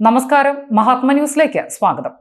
നമസ്കാരം. മഹാത്മ ന്യൂസിലേക്ക് സ്വാഗതം.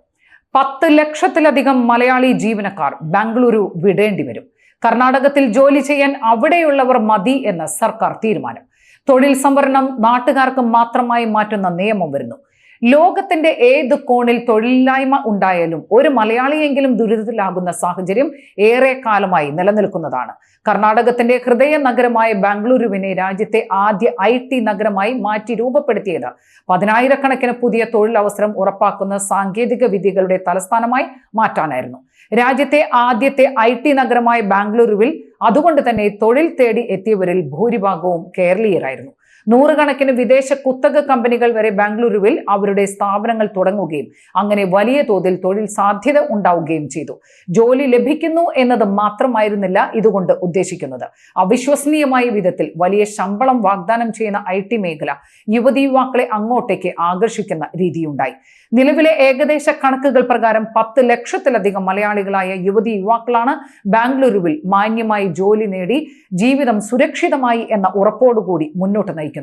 പത്ത് ലക്ഷത്തിലധികം മലയാളി ജീവനക്കാർ ബാംഗ്ലൂരു വിടേണ്ടി വരും. കർണാടകത്തിൽ ജോലി ചെയ്യാൻ അവിടെയുള്ളവർ മതി എന്ന സർക്കാർ തീരുമാനം. തൊഴിൽ സംവരണം നാട്ടുകാർക്ക് മാത്രമായി മാറ്റുന്ന നിയമം വരുന്നു. ലോകത്തിന്റെ ഏത് കോണിൽ തൊഴിലില്ലായ്മ ഉണ്ടായാലും ഒരു മലയാളിയെങ്കിലും ദുരിതത്തിലാകുന്ന സാഹചര്യം ഏറെ കാലമായി നിലനിൽക്കുന്നതാണ്. കർണാടകത്തിന്റെ ഹൃദയ നഗരമായ ബാംഗ്ലൂരുവിനെ രാജ്യത്തെ ആദ്യ ഐ ടി നഗരമായി മാറ്റി രൂപപ്പെടുത്തിയത്. പതിനായിരക്കണക്കിന് പുതിയ തൊഴിലവസരം ഉറപ്പാക്കുന്ന സാങ്കേതിക വിദ്യകളുടെ തലസ്ഥാനമായി മാറ്റാനായിരുന്നു. രാജ്യത്തെ ആദ്യത്തെ ഐ ടി നഗരമായ ബാംഗ്ലൂരുവിൽ അതുകൊണ്ട് തന്നെ തൊഴിൽ തേടി എത്തിയവരിൽ ഭൂരിഭാഗവും കേരളീയരായിരുന്നു. നൂറുകണക്കിന് വിദേശ കുത്തക കമ്പനികൾ വരെ ബാംഗ്ലൂരുവിൽ അവരുടെ സ്ഥാപനങ്ങൾ തുടങ്ങുകയും അങ്ങനെ വലിയ തോതിൽ തൊഴിൽ സാധ്യത ഉണ്ടാവുകയും ചെയ്തു. ജോലി ലഭിക്കുന്നു എന്നത് മാത്രമായിരുന്നില്ല ഇതുകൊണ്ട് ഉദ്ദേശിക്കുന്നത്. അവിശ്വസനീയമായ വിധത്തിൽ വലിയ ശമ്പളം വാഗ്ദാനം ചെയ്യുന്ന ഐ ടി മേഖല യുവതി യുവാക്കളെ അങ്ങോട്ടേക്ക് ആകർഷിക്കുന്ന രീതിയുണ്ടായി. നിലവിലെ ഏകദേശ കണക്കുകൾ പ്രകാരം പത്ത് ലക്ഷത്തിലധികം മലയാളികളായ യുവതി യുവാക്കളാണ് ബാംഗ്ലൂരുവിൽ മാന്യമായി ജോലി നേടി ജീവിതം സുരക്ഷിതമായി എന്ന ഉറപ്പോടുകൂടി മുന്നോട്ട് നയിക്കുന്നത്.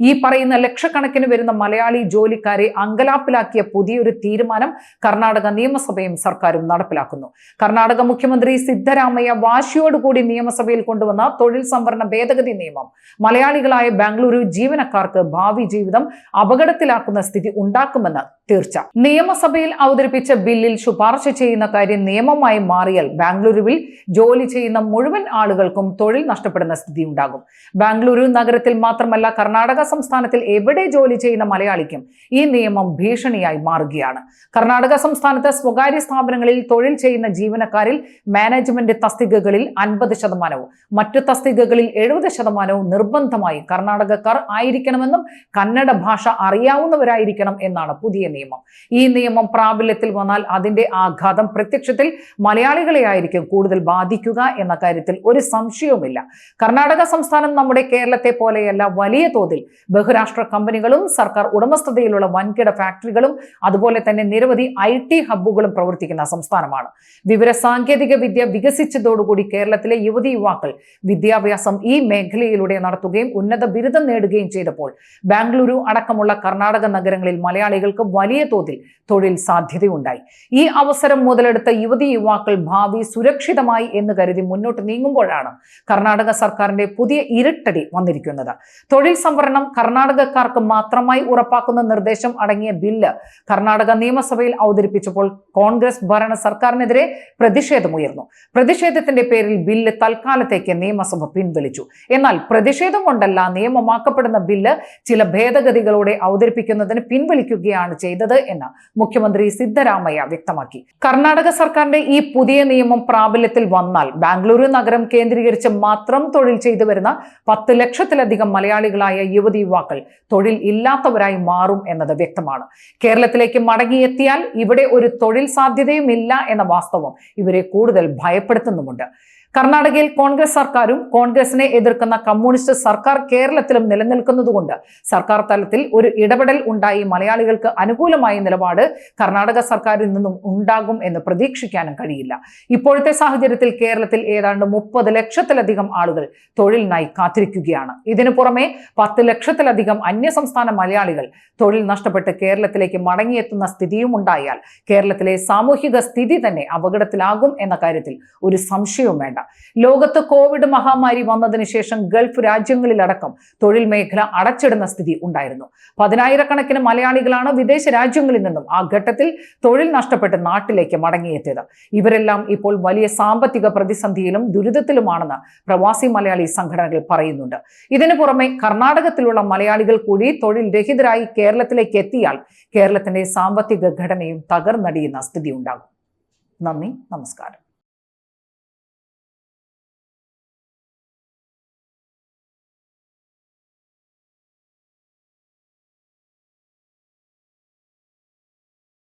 ഈ പറയുന്ന ലക്ഷക്കണക്കിന് വരുന്ന മലയാളി ജോലിക്കാരെ അങ്കലാപ്പിലാക്കിയ പുതിയൊരു തീരുമാനം കർണാടക നിയമസഭയും സർക്കാരും നടപ്പിലാക്കുന്നു. കർണാടക മുഖ്യമന്ത്രി സിദ്ധരാമയ്യ വാശിയോടുകൂടി നിയമസഭയിൽ കൊണ്ടുവന്ന തൊഴിൽ സംവരണ ഭേദഗതി നിയമം. മലയാളികളായ ബാംഗ്ലൂരു ജീവനക്കാർക്ക് ഭാവി ജീവിതം അപകടത്തിലാക്കുന്ന സ്ഥിതി ഉണ്ടാക്കുമെന്ന് തീർച്ച. നിയമസഭയിൽ അവതരിപ്പിച്ച ബില്ലിൽ ശുപാർശ ചെയ്യുന്ന കാര്യം നിയമമായി മാറിയാൽ ബാംഗ്ലൂരുവിൽ ജോലി ചെയ്യുന്ന മുഴുവൻ ആളുകൾക്കും തൊഴിൽ നഷ്ടപ്പെടുന്ന സ്ഥിതി ഉണ്ടാകും ബാംഗ്ലൂരു നഗരത്തിൽ മാത്രമല്ല കർണാടക സംസ്ഥാനത്തിൽ എവിടെ ജോലി ചെയ്യുന്ന മലയാളിക്കും ഈ നിയമം ഭീഷണിയായി മാറുകയാണ്. കർണാടക സംസ്ഥാനത്ത് സ്വകാര്യ സ്ഥാപനങ്ങളിൽ തൊഴിൽ ചെയ്യുന്ന ജീവനക്കാരിൽ മാനേജ്മെന്റ് തസ്തികകളിൽ അൻപത് ശതമാനവും മറ്റു തസ്തികകളിൽ എഴുപത് ശതമാനവും നിർബന്ധമായി കർണാടകക്കാർ ആയിരിക്കണമെന്നും കന്നഡ ഭാഷ അറിയാവുന്നവരായിരിക്കണം എന്നാണ് പുതിയ നിയമം. ഈ നിയമം പ്രാബല്യത്തിൽ വന്നാൽ അതിന്റെ ആഘാതം പ്രത്യക്ഷത്തിൽ മലയാളികളെ ആയിരിക്കും കൂടുതൽ ബാധിക്കുക എന്ന കാര്യത്തിൽ ഒരു സംശയവുമില്ല. കർണാടക സംസ്ഥാനം നമ്മുടെ കേരളത്തെ പോലെയല്ല വലിയ തോതിൽ ബഹുരാഷ്ട്ര കമ്പനികളും സർക്കാർ ഉടമസ്ഥതയിലുള്ള വൻകിട ഫാക്ടറികളും അതുപോലെ തന്നെ നിരവധി ഐ ടി ഹബ്ബുകളും പ്രവർത്തിക്കുന്ന സംസ്ഥാനമാണ്. വിവര സാങ്കേതിക വിദ്യ വികസിച്ചതോടുകൂടി കേരളത്തിലെ യുവതി യുവാക്കൾ വിദ്യാഭ്യാസം ഈ മേഖലയിലൂടെ നടത്തുകയും ഉന്നത ബിരുദം നേടുകയും ചെയ്തപ്പോൾ ബാംഗ്ലൂരു അടക്കമുള്ള കർണാടക നഗരങ്ങളിൽ മലയാളികൾക്ക് വലിയ തോതിൽ തൊഴിൽ സാധ്യതയുണ്ടായി. ഈ അവസരം മുതലെടുത്ത യുവതി യുവാക്കൾ ഭാവി സുരക്ഷിതമായി എന്ന് കരുതി മുന്നോട്ട് നീങ്ങുമ്പോഴാണ് കർണാടക സർക്കാരിന്റെ പുതിയ ഇരട്ടടി വന്നിരിക്കുന്നത്. തൊഴിൽ സംവരണം കർണാടകക്കാർക്ക് മാത്രമായി ഉറപ്പാക്കുന്ന നിർദ്ദേശം അടങ്ങിയ ബില്ല് കർണാടക നിയമസഭയിൽ അവതരിപ്പിച്ചപ്പോൾ കോൺഗ്രസ് ഭരണ സർക്കാരിനെതിരെ പ്രതിഷേധമുയർന്നു. പ്രതിഷേധത്തിന്റെ പേരിൽ ബില്ല് തൽക്കാലത്തേക്ക് നിയമസഭ പിൻവലിച്ചു. എന്നാൽ പ്രതിഷേധം കൊണ്ടല്ല നിയമമാക്കപ്പെടുന്ന ബില്ല് ചില ഭേദഗതികളോടെ അവതരിപ്പിക്കുന്നതിന് പിൻവലിക്കുകയാണ് ചെയ്തത് എന്ന് മുഖ്യമന്ത്രി സിദ്ധരാമയ്യ വ്യക്തമാക്കി. കർണാടക സർക്കാരിന്റെ ഈ പുതിയ നിയമം പ്രാബല്യത്തിൽ വന്നാൽ ബാംഗ്ലൂരു നഗരം കേന്ദ്രീകരിച്ച് മാത്രം തൊഴിൽ ചെയ്തു വരുന്ന പത്ത് ലക്ഷത്തിലധികം മലയാളികളായ യുവതി യുവാക്കൾ തൊഴിൽ ഇല്ലാത്തവരായി മാറും എന്നത് വ്യക്തമാണ്. കേരളത്തിലേക്ക് മടങ്ങിയെത്തിയാൽ ഇവിടെ ഒരു തൊഴിൽ സാധ്യതയും ഇല്ല എന്ന വാസ്തവം ഇവരെ കൂടുതൽ ഭയപ്പെടുത്തുന്നുമുണ്ട്. കർണാടകയിൽ കോൺഗ്രസ് സർക്കാരും കോൺഗ്രസിനെ എതിർക്കുന്ന കമ്മ്യൂണിസ്റ്റ് സർക്കാർ കേരളത്തിലും നിലനിൽക്കുന്നതുകൊണ്ട് സർക്കാർ തലത്തിൽ ഒരു ഇടപെടൽ ഉണ്ടായി മലയാളികൾക്ക് അനുകൂലമായ നിലപാട് കർണാടക സർക്കാരിൽ നിന്നും ഉണ്ടാകും എന്ന് പ്രതീക്ഷിക്കാനും കഴിയില്ല. ഇപ്പോഴത്തെ സാഹചര്യത്തിൽ കേരളത്തിൽ ഏതാണ്ട് മുപ്പത് ലക്ഷത്തിലധികം ആളുകൾ തൊഴിലിനായി കാത്തിരിക്കുകയാണ്. ഇതിനു പുറമെ പത്ത് ലക്ഷത്തിലധികം അന്യസംസ്ഥാന മലയാളികൾ തൊഴിൽ നഷ്ടപ്പെട്ട് കേരളത്തിലേക്ക് മടങ്ങിയെത്തുന്ന സ്ഥിതിയും ഉണ്ടായാൽ കേരളത്തിലെ സാമൂഹിക സ്ഥിതി തന്നെ അപകടത്തിലാകും എന്ന കാര്യത്തിൽ ഒരു സംശയവും വേണ്ട. ലോകത്ത് കോവിഡ് മഹാമാരി വന്നതിന് ശേഷം ഗൾഫ് രാജ്യങ്ങളിലടക്കം തൊഴിൽ മേഖല അടച്ചിടുന്ന സ്ഥിതി ഉണ്ടായിരുന്നു. പതിനായിരക്കണക്കിന് മലയാളികളാണ് വിദേശ രാജ്യങ്ങളിൽ നിന്നും ആ ഘട്ടത്തിൽ തൊഴിൽ നഷ്ടപ്പെട്ട് നാട്ടിലേക്ക് മടങ്ങിയെത്തിയത്. ഇവരെല്ലാം ഇപ്പോൾ വലിയ സാമ്പത്തിക പ്രതിസന്ധിയിലും ദുരിതത്തിലുമാണെന്ന് പ്രവാസി മലയാളി സംഘടനകൾ പറയുന്നുണ്ട്. ഇതിനു പുറമെ കർണാടകത്തിലുള്ള മലയാളികൾ കൂടി തൊഴിൽ രഹിതരായി കേരളത്തിലേക്ക് എത്തിയാൽ കേരളത്തിന്റെ സാമ്പത്തിക ഘടനയും തകർന്നടിയുന്ന സ്ഥിതി ഉണ്ടാകും. നന്ദി നമസ്കാരം.